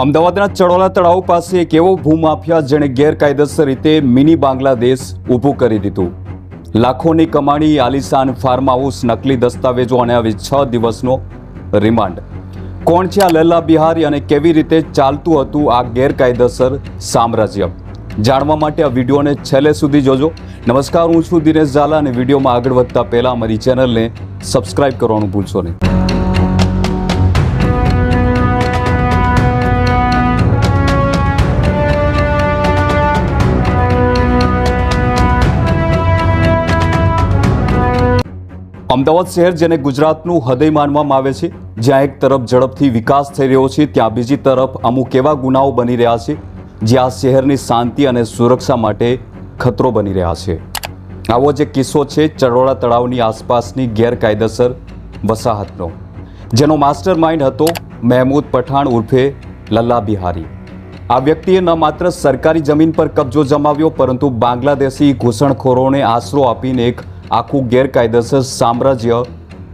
અમદાવાદના ચડોલા તળાવ પાસે એક એવો ભૂમાફિયા જેણે ગેરકાયદેસર રીતે મિની બાંગ્લાદેશ ઊભું કરી દીધું. લાખોની કમાણી આલિશાન ફાર્મ હાઉસ નકલી દસ્તાવેજો અને હવે છ દિવસનો રિમાન્ડ. કોણ છે આ લલ્લા બિહારી અને કેવી રીતે ચાલતું હતું આ ગેરકાયદેસર સામ્રાજ્ય? જાણવા માટે આ વિડીયોને છેલ્લે સુધી જોજો. નમસ્કાર, હું છું દિનેશ ઝાલા અને વિડીયોમાં આગળ વધતા પહેલાં અમારી ચેનલને સબસ્ક્રાઇબ કરવાનું ભૂલશો નહીં. અમદાવાદ શહેર જેને ગુજરાતનું હૃદય માનવામાં આવે છે, જ્યાં એક તરફ ઝડપથી વિકાસ થઈ રહ્યો છે, ત્યાં બીજી તરફ અમુક એવા ગુનાઓ બની રહ્યા છે, જે આ શહેરની શાંતિ અને સુરક્ષા માટે ખતરો બની રહ્યા છે. આવો જે કિસ્સો છે ચરોડા તળાવની આસપાસની ગેરકાયદેસર વસાહતનો, જેનો માસ્ટર માઇન્ડ હતો મહેમૂદ પઠાણ ઉર્ફે લલ્લા બિહારી. આ વ્યક્તિએ ન માત્ર સરકારી જમીન પર કબજો જમાવ્યો, પરંતુ બાંગ્લાદેશી ઘૂસણખોરોને આશરો આપીને એક આખું ગેરકાયદેસર સામ્રાજ્ય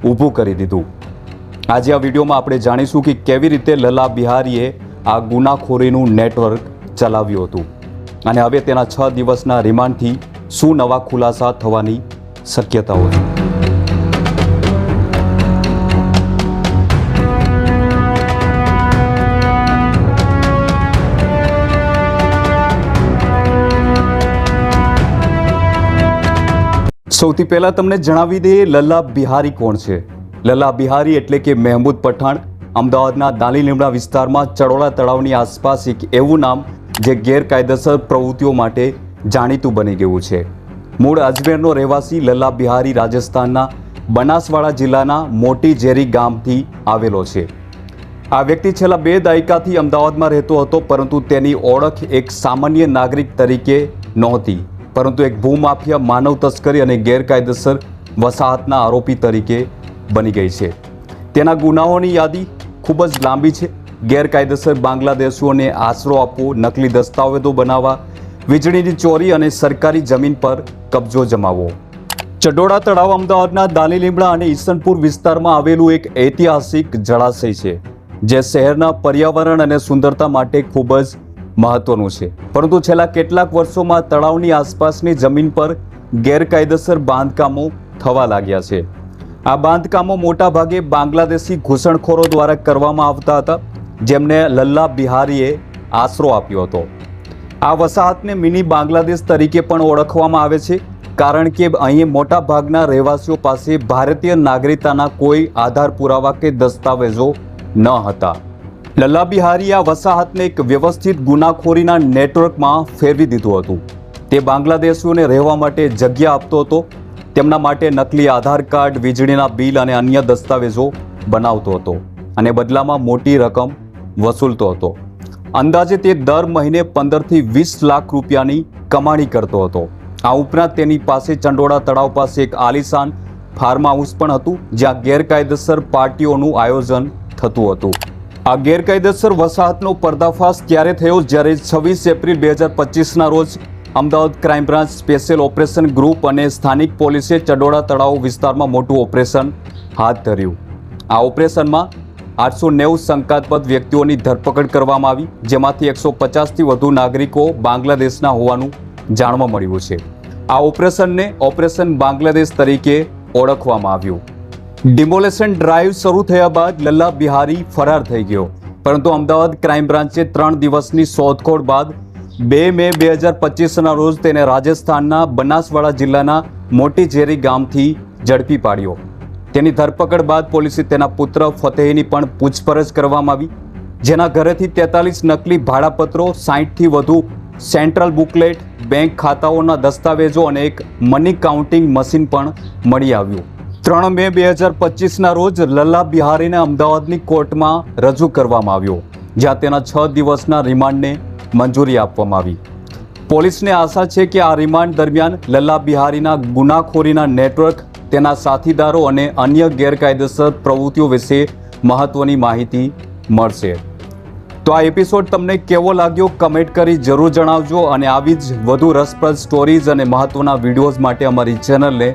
ઊભું કરી દીધું. આજે આ વિડીયોમાં આપણે જાણીશું કે કેવી રીતે લલા બિહારીએ આ ગુનાખોરીનું નેટવર્ક ચલાવ્યું હતું. અને હવે તેના છ દિવસના રિમાન્ડથી શું નવા ખુલાસા થવાની શક્યતાઓ છે. સૌથી પહેલાં તમને જણાવી દઈએ લલ્લા બિહારી કોણ છે? લલ્લા બિહારી એટલે કે મહેમૂદ પઠાણ અમદાવાદના દાલી લીમડા વિસ્તારમાં ચડોળા તળાવની આસપાસ એક એવું નામ જે ગેરકાયદેસર પ્રવૃત્તિઓ માટે જાણીતું બની ગયું છે. મૂળ અજમેરનો રહેવાસી લલ્લા બિહારી રાજસ્થાનના બનાસવાડા જિલ્લાના મોટી ઝેરી ગામથી આવેલો છે. આ વ્યક્તિ છેલ્લા બે દાયકાથી અમદાવાદમાં રહેતો હતો, પરંતુ તેની ઓળખ એક સામાન્ય નાગરિક તરીકે નહોતી. પરંતુ એક ભૂમાફિયા માનવ તસ્કરી અને ગેરકાયદેસર વસાહતના આરોપી તરીકે બની ગઈ છે. તેના ગુનાઓની યાદી ખૂબ જ લાંબી છે. ગેરકાયદેસર બાંગ્લાદેશીઓને આશરો આપવો, નકલી દસ્તાવેજો બનાવવા, વીજળીની ચોરી અને સરકારી જમીન પર કબજો જમાવવો. ચડોળા તળાવ અમદાવાદના દાલી લીમડા અને ઈસનપુર વિસ્તારમાં આવેલું એક ઐતિહાસિક જળાશય છે, જે શહેરના પર્યાવરણ અને સુંદરતા માટે ખૂબ જ મહત્વનું છે. પરંતુ છેલ્લા કેટલાક વર્ષોમાં તળાવની આસપાસની જમીન પર ગેરકાયદેસર બાંધકામો થવા લાગ્યા છે. આ બાંધકામો મોટાભાગે બાંગ્લાદેશી ઘૂસણખોરો દ્વારા કરવામાં આવતા હતા, જેમને લલ્લા બિહારીએ આશરો આપ્યો હતો. આ વસાહતને મિની બાંગ્લાદેશ તરીકે પણ ઓળખવામાં આવે છે, કારણ કે અહીં મોટાભાગના રહેવાસીઓ પાસે ભારતીય નાગરિકતાના કોઈ આધાર પુરાવા કે દસ્તાવેજો ન હતા. લલ્લા બિહારી આ વસાહતને એક વ્યવસ્થિત ગુનાખોરીના નેટવર્કમાં ફેરવી દીધું હતું. તે બાંગ્લાદેશીઓને રહેવા માટે જગ્યા આપતો હતો, તેમના માટે નકલી આધાર કાર્ડ, વીજળીના બિલ અને અન્ય દસ્તાવેજો બનાવતો હતો અને બદલામાં મોટી રકમ વસૂલતો હતો. અંદાજે તે દર મહિને પંદરથી વીસ લાખ રૂપિયાની કમાણી કરતો હતો. આ ઉપરાંત તેની પાસે ચંડોળા તળાવ પાસે એક આલિશાન ફાર્મ હાઉસ પણ હતું, જ્યાં ગેરકાયદેસર પાર્ટીઓનું આયોજન થતું હતું. આ ગેરકાયદેસર વસાહતનો પર્દાફાશ ત્યારે થયો? જ્યારે છવ્વીસ એપ્રિલ બે હજાર પચીસના રોજ Ahmedabad crime branch special operation group અને સ્થાનિક પોલીસે ચડોળા તળાવ વિસ્તારમાં મોટું ઓપરેશન હાથ ધર્યું. આ ઓપરેશનમાં આઠસો નેવું શંકાસ્પદ વ્યક્તિઓની ધરપકડ કરવામાં આવી, જેમાંથી એકસો પચાસથી વધુ નાગરિકો બાંગ્લાદેશના હોવાનું જાણવા મળ્યું છે. આ ઓપરેશનને ઓપરેશન બાંગ્લાદેશ તરીકે ઓળખવામાં આવ્યું. ડિમોલેશન ડ્રાઈવ શરૂ થયા બાદ લલ્લા બિહારી ફરાર થઈ ગયો. પરંતુ અમદાવાદ ક્રાઇમ બ્રાન્ચે ત્રણ દિવસની શોધખોળ બાદ બે મે બે હજાર પચીસના રોજ તેને રાજસ્થાનના બનાસવાડા જિલ્લાના મોટી ઝેરી ગામથી ઝડપી પાડ્યો. તેની ધરપકડ બાદ પોલીસે તેના પુત્ર ફતેહીની પણ પૂછપરછ કરવામાં આવી, જેના ઘરેથી તેતાલીસ નકલી ભાડાપત્રો, સાહીઠથી વધુ સેન્ટ્રલ બુકલેટ, બેંક ખાતાઓના દસ્તાવેજો અને એક મની કાઉન્ટિંગ મશીન પણ મળી આવ્યું. ત્રણ મે બે હજાર પચીસના રોજ લલ્લા બિહારીને અમદાવાદની કોર્ટમાં રજૂ કરવામાં આવ્યો, જ્યાં તેના છ દિવસના રિમાન્ડને મંજૂરી આપવામાં આવી. પોલીસને આશા છે કે આ રિમાન્ડ દરમિયાન લલ્લા બિહારીના ગુનાખોરીના નેટવર્ક, તેના સાથીદારો અને અન્ય ગેરકાયદેસર પ્રવૃત્તિઓ વિશે મહત્વની માહિતી મળશે. તો આ એપિસોડ તમને કેવો લાગ્યો કમેન્ટ કરી જરૂર જણાવજો અને આવી જ વધુ રસપ્રદ સ્ટોરીઝ અને મહત્વના વિડીયોઝ માટે અમારી ચેનલને